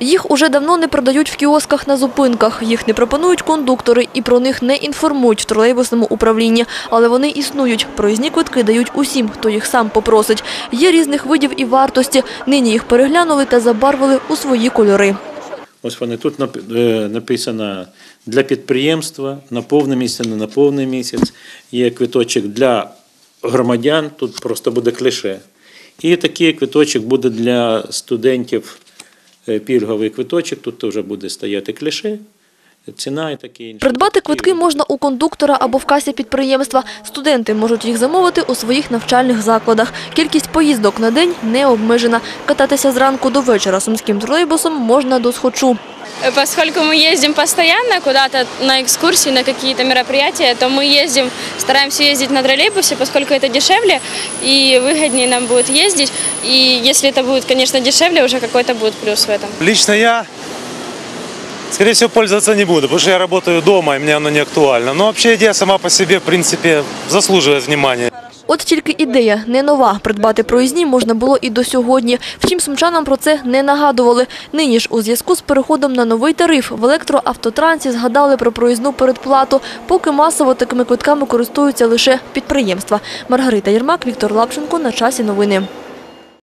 Їх уже давно не продають в кіосках на зупинках. Їх не пропонують кондуктори і про них не інформують в тролейбусному управлінні. Але вони існують. Проїзні квитки дають усім, хто їх сам попросить. Є різних видів і вартості. Нині їх переглянули та забарвили у свої кольори. Ось вони тут е, написано для підприємства на повний місяць, не на повний місяць. Є квиточок для громадян, тут просто буде кліше. І такий квиточок буде для студентів, пільговий квиточок, тут вже буде стояти кліше, ціна і таке інше. Придбати квитки можна у кондуктора або в касі підприємства. Студенти можуть їх замовити у своїх навчальних закладах. Кількість поїздок на день не обмежена. Кататися зранку до вечора сумським тролейбусом можна до схочу. Поскольку мы ездим постоянно куда-то на экскурсии, на какие-то мероприятия, то мы ездим, стараемся ездить на троллейбусе, поскольку это дешевле и выгоднее нам будет ездить. И если это будет, конечно, дешевле, уже какой-то будет плюс в этом. Лично я, скорее всего, пользоваться не буду, потому что я работаю дома, и мне оно не актуально. Но вообще идея сама по себе, в принципе, заслуживает внимания. От тільки ідея не нова. Придбати проїзні можна було і до сьогодні. Втім, сумчанам про це не нагадували. Нині ж у зв'язку з переходом на новий тариф в електроавтотрансі згадали про проїзну передплату, поки масово такими квитками користуються лише підприємства. Маргарита Єрмак, Віктор Лапченко. На часі новини.